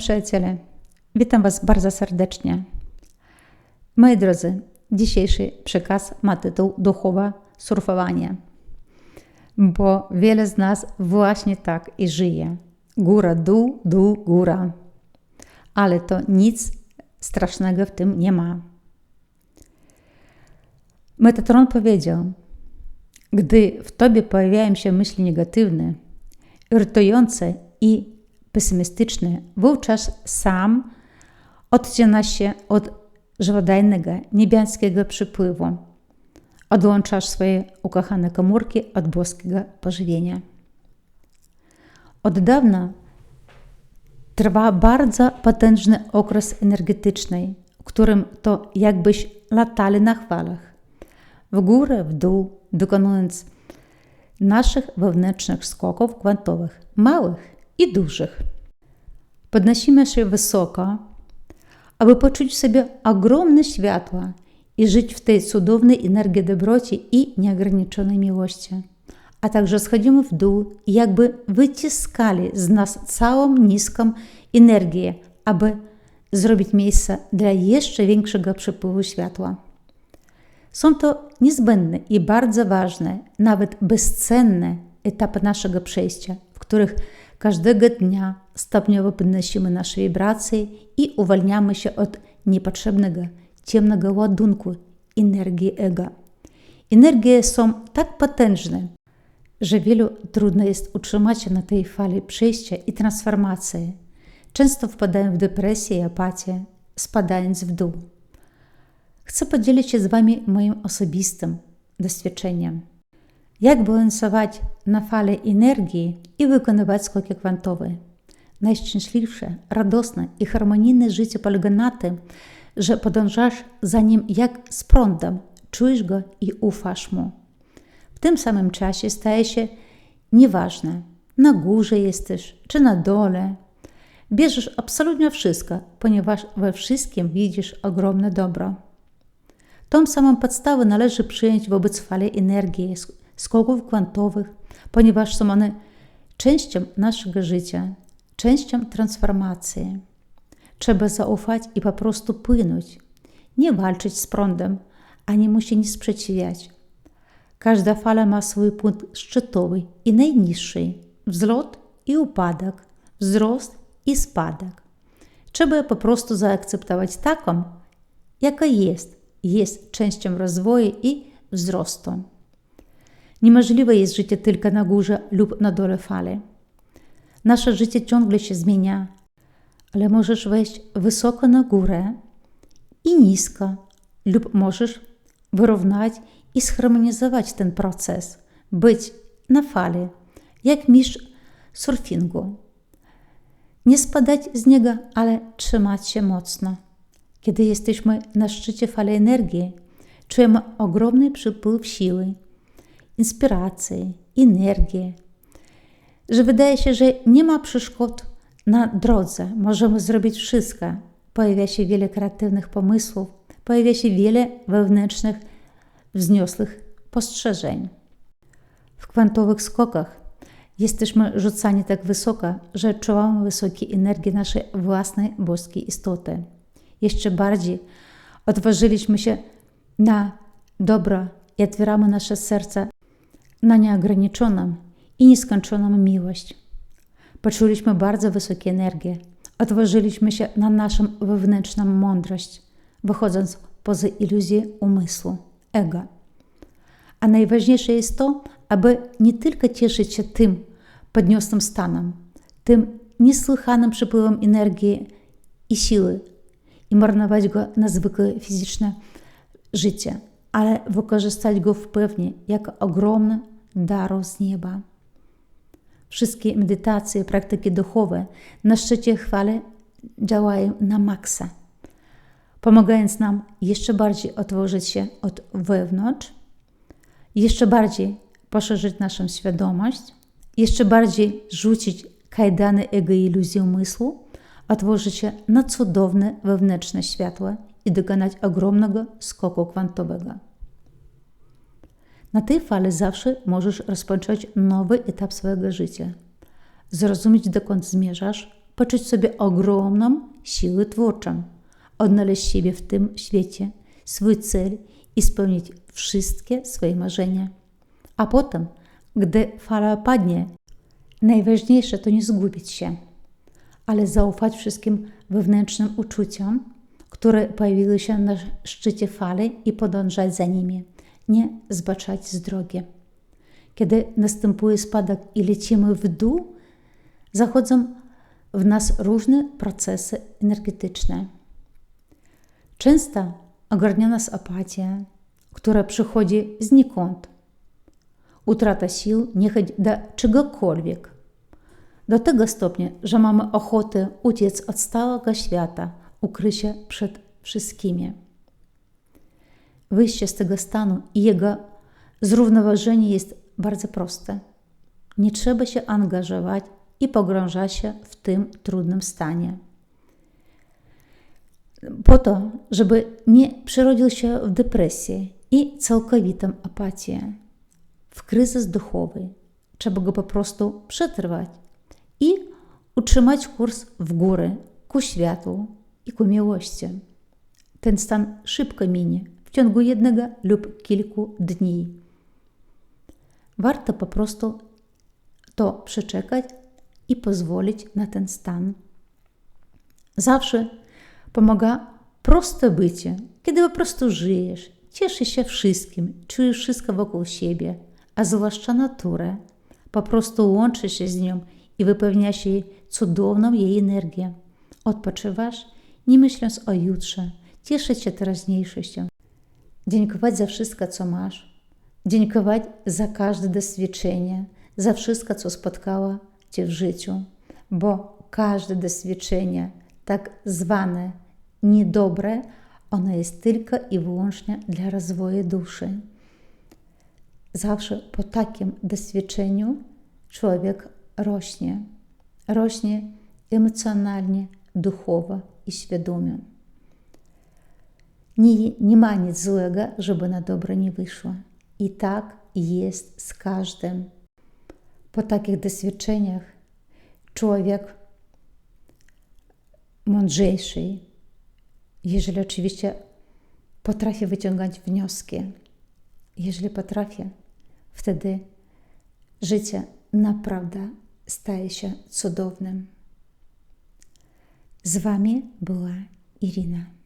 Przyjaciele, witam Was bardzo serdecznie. Moi drodzy, dzisiejszy przekaz ma tytuł Duchowe surfowanie, bo wiele z nas właśnie tak i żyje. Góra, dół, dół, góra. Ale to nic strasznego w tym nie ma. Metatron powiedział, gdy w tobie pojawiają się myśli negatywne, irytujące i pesymistyczne, wówczas sam odcina się od żądanego niebiańskiego przypływu. Odłączasz swoje ukochane komórki od boskiego pożywienia. Od dawna trwa bardzo potężny okres energetyczny, w którym to jakbyś latali na chwalach. W górę, w dół, dokonując naszych wewnętrznych skoków kwantowych, małych i dużych. Podnosimy się wysoko, aby poczuć sobie ogromne światło i żyć w tej cudownej energii dobroci i nieograniczonej miłości. A także schodzimy w dół i jakby wyciskali z nas całą niską energię, aby zrobić miejsce dla jeszcze większego przepływu światła. Są to niezbędne i bardzo ważne, nawet bezcenne etapy naszego przejścia, których każdego dnia stopniowo podnosimy nasze wibracje i uwalniamy się od niepotrzebnego, ciemnego ładunku energii ego. Energie są tak potężne, że wielu trudno jest utrzymać się na tej fali przejścia i transformacji. Często wpadają w depresję i apatię, spadając w dół. Chcę podzielić się z Wami moim osobistym doświadczeniem. Jak balansować na fali energii i wykonywać skoki kwantowe. Najszczęśliwsze, radosne i harmonijne życie polega na tym, że podążasz za nim jak z prądem, czujesz go i ufasz mu. W tym samym czasie staje się nieważne, na górze jesteś czy na dole. Bierzesz absolutnie wszystko, ponieważ we wszystkim widzisz ogromne dobro. Tą samą podstawę należy przyjąć wobec fali energii, skoków kwantowych, ponieważ są one częścią naszego życia, częścią transformacji. Trzeba zaufać i po prostu płynąć, nie walczyć z prądem, ani mu się nie sprzeciwiać. Każda fala ma swój punkt szczytowy i najniższy, wzlot i upadek, wzrost i spadek. Trzeba po prostu zaakceptować taką, jaka jest, jest częścią rozwoju i wzrostu. Niemożliwe jest życie tylko na górze lub na dole fali. Nasze życie ciągle się zmienia, ale możesz wejść wysoko na górę i nisko, lub możesz wyrównać i zharmonizować ten proces, być na fali, jak mistrz surfingu. Nie spadać z niego, ale trzymać się mocno. Kiedy jesteśmy na szczycie fali energii, czujemy ogromny przypływ siły inspirację, energię, że wydaje się, że nie ma przeszkód na drodze, możemy zrobić wszystko. Pojawia się wiele kreatywnych pomysłów, pojawia się wiele wewnętrznych, wzniosłych postrzeżeń. W kwantowych skokach jesteśmy rzucani tak wysoko, że czuwamy wysokie energii naszej własnej boskiej istoty. Jeszcze bardziej odważyliśmy się na dobro i otwieramy nasze serca na nieograniczoną i nieskończoną miłość. Poczuliśmy bardzo wysokie energie, otworzyliśmy się na naszą wewnętrzną mądrość, wychodząc poza iluzję umysłu, ego. A najważniejsze jest to, aby nie tylko cieszyć się tym podniosłym stanem, tym niesłychanym przepływem energii i siły i marnować go na zwykłe fizyczne życie, ale wykorzystać go wpływnie jako ogromny daru z nieba. Wszystkie medytacje, praktyki duchowe na szczycie chwale działają na maksa, pomagając nam jeszcze bardziej otworzyć się od wewnątrz, jeszcze bardziej poszerzyć naszą świadomość, jeszcze bardziej rzucić kajdany ego i iluzji umysłu, otworzyć się na cudowne wewnętrzne światło i dokonać ogromnego skoku kwantowego. Na tej fali zawsze możesz rozpocząć nowy etap swojego życia. Zrozumieć, dokąd zmierzasz, poczuć sobie ogromną siłę twórczą, odnaleźć siebie w tym świecie, swój cel i spełnić wszystkie swoje marzenia. A potem, gdy fala opadnie, najważniejsze to nie zgubić się, ale zaufać wszystkim wewnętrznym uczuciom, które pojawiły się na szczycie fali i podążać za nimi, nie zbaczać z drogi. Kiedy następuje spadek i lecimy w dół, zachodzą w nas różne procesy energetyczne. Często ogarnia nas apatia, która przychodzi znikąd. Utrata sił, niechęć do czegokolwiek. Do tego stopnia, że mamy ochotę uciec od stałego świata, ukryć się przed wszystkimi. Wyjście z tego stanu i jego zrównoważenie jest bardzo proste. Nie trzeba się angażować i pogrążać się w tym trudnym stanie. Po to, żeby nie przerodził się w depresję i całkowitą apatię, w kryzys duchowy, trzeba go po prostu przetrwać i utrzymać kurs w górę, ku światłu i ku miłości. Ten stan szybko minie w ciągu jednego lub kilku dni. Warto po prostu to przeczekać i pozwolić na ten stan. Zawsze pomaga proste bycie, kiedy po prostu żyjesz, cieszysz się wszystkim, czujesz wszystko wokół siebie, a zwłaszcza naturę. Po prostu łączysz się z nią i wypełniasz jej cudowną jej energię. Odpoczywasz, nie myśląc o jutrze, cieszyć się teraźniejszością. Dziękować za wszystko, co masz. Dziękować za każde doświadczenie, za wszystko, co spotkało Cię w życiu, bo każde doświadczenie, tak zwane niedobre, ono jest tylko i wyłącznie dla rozwoju duszy. Zawsze po takim doświadczeniu człowiek rośnie. Rośnie emocjonalnie, duchowo i świadomie. Nie, nie ma nic złego, żeby na dobre nie wyszło. I tak jest z każdym. Po takich doświadczeniach człowiek mądrzejszy, jeżeli oczywiście potrafi wyciągać wnioski, jeżeli potrafi, wtedy życie naprawdę staje się cudownym. Z Wami była Irina.